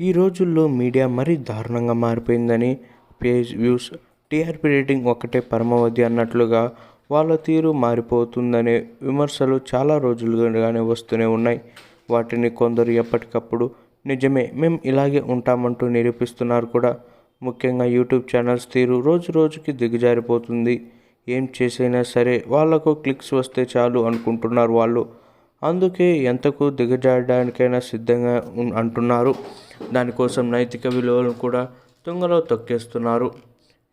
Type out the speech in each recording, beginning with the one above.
ఈ రోజుల్లో మీడియా మరీ దారుణంగా మారిపోయిందని పేజ్ వ్యూస్ టీఆర్పీ రేటింగ్ ఒకటే పరమావధి అన్నట్లుగా వాళ్ళ తీరు మారిపోతుందనే విమర్శలు చాలా రోజులుగానే వస్తూనే ఉన్నాయి. వాటిని కొందరు ఎప్పటికప్పుడు నిజమే మేము ఇలాగే ఉంటామంటూ నిరూపిస్తున్నారు కూడా. ముఖ్యంగా యూట్యూబ్ ఛానల్స్ తీరు రోజు రోజుకి దిగజారిపోతుంది. ఏం చేసైనా సరే వాళ్ళకు క్లిక్స్ వస్తే చాలు అనుకుంటున్నారు వాళ్ళు. అందుకే ఎంతకు దిగజారడానికైనా సిద్ధంగా అంటున్నారు. దానికోసం నైతిక విలువలను కూడా తుంగలో తొక్కేస్తున్నారు.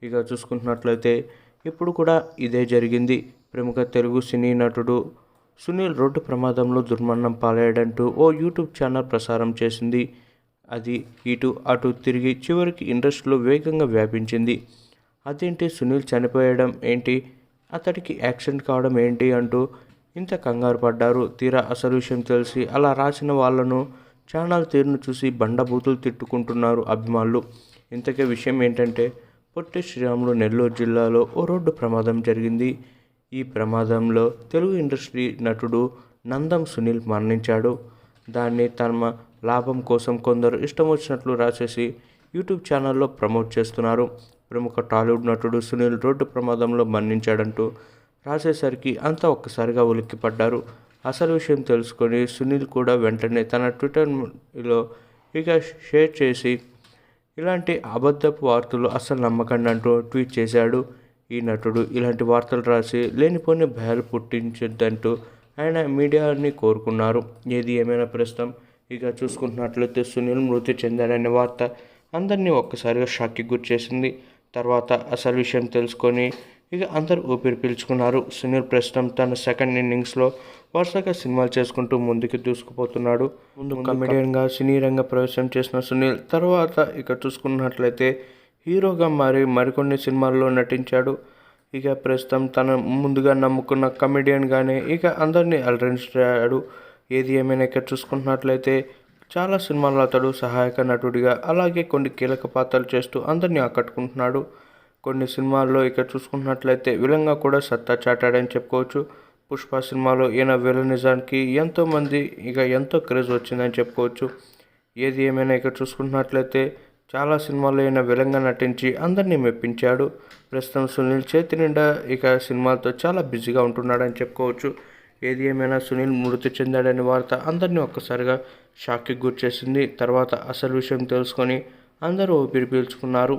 ఇక చూసుకుంటున్నట్లయితే ఇప్పుడు కూడా ఇదే జరిగింది. ప్రముఖ తెలుగు సినీ నటుడు సునీల్ రోడ్డు ప్రమాదంలో దుర్మరణం పాలయ్యాడంటూ ఓ యూట్యూబ్ ఛానల్ ప్రసారం చేసింది. అది ఇటు అటు తిరిగి చివరికి ఇండస్ట్రీలో వేగంగా వ్యాపించింది. అదేంటి సునీల్ చనిపోయడం ఏంటి? అతడికి యాక్సిడెంట్ కావడం ఏంటి అంటూ ఇంత కంగారు పడ్డారు. తీరా అసలు విషయం తెలిసి అలా రాసిన వాళ్ళను ఛానల్ తీరును చూసి బండబూతులు తిట్టుకుంటున్నారు అభిమానులు. ఇంతకే విషయం ఏంటంటే పొట్టి శ్రీరాములు నెల్లూరు జిల్లాలో ఓ రోడ్డు ప్రమాదం జరిగింది. ఈ ప్రమాదంలో తెలుగు ఇండస్ట్రీ నటుడు నందం సునీల్ మరణించాడు. దాన్ని తమ లాభం కోసం కొందరు ఇష్టం వచ్చినట్లు రాసేసి యూట్యూబ్ ఛానల్లో ప్రమోట్ చేస్తున్నారు. ప్రముఖ టాలీవుడ్ నటుడు సునీల్ రోడ్డు ప్రమాదంలో మరణించాడంటూ రాసేసరికి అంతా ఒక్కసారిగా ఉలిక్కిపడ్డారు. అసలు విషయం తెలుసుకొని సునీల్ కూడా వెంటనే తన ట్విట్టర్లో ఇక షేర్ చేసి ఇలాంటి అబద్ధపు వార్తలు అస్సలు నమ్మకండి అంటూ ట్వీట్ చేశాడు. ఈ నటుడు ఇలాంటి వార్తలు రాసి లేనిపోని భయాలు పుట్టించొద్దంటూ ఆయన మీడియాని కోరుకున్నారు. ఏది ఏమైనా ప్రస్తుతం ఇక చూసుకుంటున్నట్లయితే సునీల్ మృతి చెందాడనే వార్త అందరినీ ఒక్కసారిగా షాక్కి గురిచేసింది. తర్వాత అసలు విషయం తెలుసుకొని ఇక అందరూ ఊపిరి పీల్చుకున్నారు. సునీల్ ప్రస్తుతం తన సెకండ్ ఇన్నింగ్స్లో వరుసగా సినిమాలు చేసుకుంటూ ముందుకు దూసుకుపోతున్నాడు. ముందు కమెడియన్గా సినీ రంగ ప్రవేశం చేసిన సునీల్ తర్వాత ఇక చూసుకున్నట్లయితే హీరోగా మారి మరికొన్ని సినిమాల్లో నటించాడు. ఇక ప్రస్తుతం తన ముందుగా నమ్ముకున్న కమెడియన్గానే ఇక అందరినీ అలరించాడు ఏది ఏమైనా ఇక్కడ చూసుకుంటున్నట్లయితే చాలా సినిమాల్లో అతడు సహాయక నటుడిగా అలాగే కొన్ని కీలక పాత్రలు చేస్తూ అందరినీ ఆకట్టుకుంటున్నాడు. కొన్ని సినిమాల్లో ఇక చూసుకున్నట్లయితే విలంగా కూడా సత్తా చాటాడని చెప్పుకోవచ్చు. పుష్ప సినిమాలో ఈయన విలనిజానికి ఎంతోమంది ఇక ఎంతో క్రేజ్ వచ్చిందని చెప్పుకోవచ్చు. ఏది ఏమైనా ఇక చూసుకున్నట్లయితే చాలా సినిమాల్లో ఈయన విలంగా నటించి అందరినీ మెప్పించాడు. ప్రస్తుతం సునీల్ చేతి నిండా ఇక సినిమాలతో చాలా బిజీగా ఉంటున్నాడని చెప్పుకోవచ్చు. ఏది ఏమైనా సునీల్ మృతి చెందాడని వార్త అందరినీ ఒక్కసారిగా షాక్కి గురిచేసింది. తర్వాత అసలు విషయం తెలుసుకొని అందరూ ఊపిరి పీల్చుకున్నారు.